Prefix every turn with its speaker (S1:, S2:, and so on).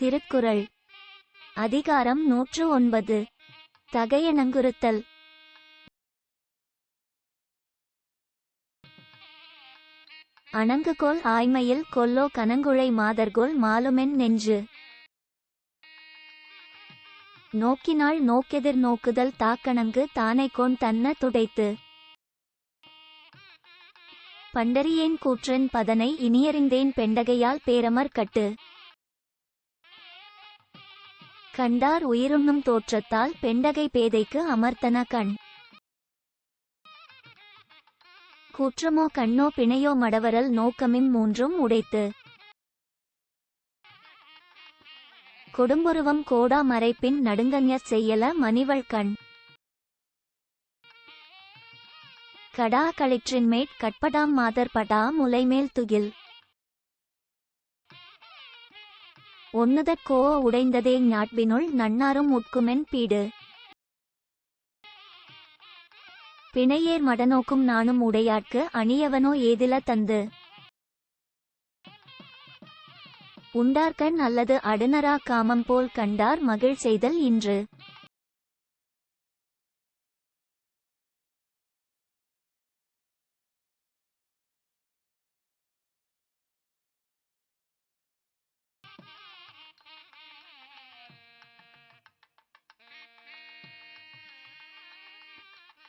S1: திருக்குறள். அதிகாரம் நூற்று ஒன்பது. தகையணங்குறுத்தல் அணங்குகோல் ஆய்மையில் கொல்லோ கனங்குழை மாதர்கோல் மாலுமென் நெஞ்சு. நோக்கினால் நோக்கெதிர் நோக்குதல் தாக்கணங்கு தானைக்கோன் தன்ன துடைத்து. பண்டறியேன் கூற்றன் பதனை இனியறிந்தேன் பெண்டகையால் பேரமர் கட்டு. கண்டார் உயிருண்ணும் தோற்றத்தால் பெண்டகை பேதைக்கு அமர்த்தன கண். கூற்றமோ கண்ணோ பிணையோ மடவரல் நோக்கமிம் மூன்றும் உடைத்து. கொடும்புருவம் கோடா மறைப்பின் நடுங்கஞ செய்யல மணிவள் கண். கடா களிற்றின் மேட் கட்படாம் மாதர் படா முலைமேல் துகில். ஒன்னுதற்கோ உடைந்ததே ஞாட்பினுள் நன்னாரும் உட்குமென் பீடு. பிணையேர் மடநோக்கும் நானும் உடையாட்கு அணியவனோ ஏதில தந்து. உண்டார்கண் அல்லது அடுநரா காமம் போல் கண்டார் மகிழ் செய்தல் இன்று.